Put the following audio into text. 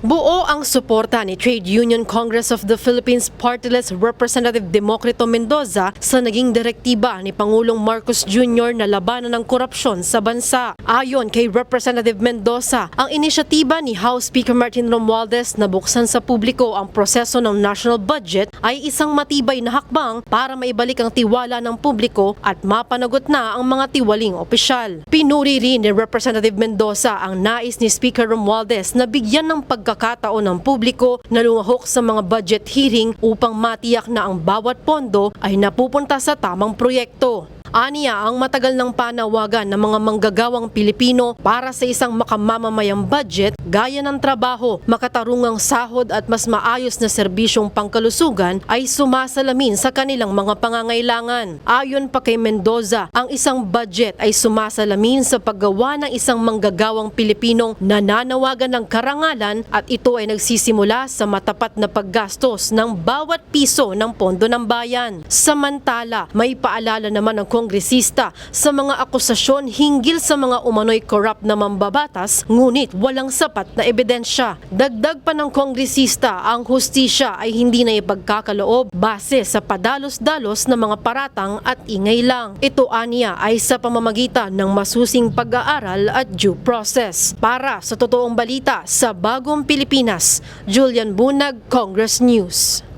Buo ang suporta ni Trade Union Congress of the Philippines Partyless Representative Democrito Mendoza sa naging direktiba ni Pangulong Marcos Jr. na labanan ng korupsyon sa bansa. Ayon kay Representative Mendoza, ang inisyatiba ni House Speaker Martin Romualdez na buksan sa publiko ang proseso ng national budget ay isang matibay na hakbang para maibalik ang tiwala ng publiko at mapanagot na ang mga tiwaling opisyal. Pinuri rin ni Representative Mendoza ang nais ni Speaker Romualdez na bigyan ng pagkakataon ng publiko na lumahok sa mga budget hearing upang matiyak na ang bawat pondo ay napupunta sa tamang proyekto. Aniya ang matagal ng panawagan ng mga manggagawang Pilipino para sa isang makamamamayang budget gaya ng trabaho, makatarungang sahod at mas maayos na serbisyong pangkalusugan ay sumasalamin sa kanilang mga pangangailangan. Ayon pa kay Mendoza, ang isang budget ay sumasalamin sa paggawa ng isang manggagawang Pilipinong nananawagan ng karangalan at ito ay nagsisimula sa matapat na paggastos ng bawat piso ng pondo ng bayan. Samantala, may paalala naman ng kongresista sa mga akusasyon hinggil sa mga umano'y corrupt na mambabatas ngunit walang sapat na ebidensya. Dagdag pa ng kongresista ang hustisya ay hindi na ipagkakaloob base sa padalos-dalos na mga paratang at ingay lang. Ito aniya ay sa pamamagitan ng masusing pag-aaral at due process. Para sa totoong balita sa Bagong Pilipinas, Julian Bunag, Congress News.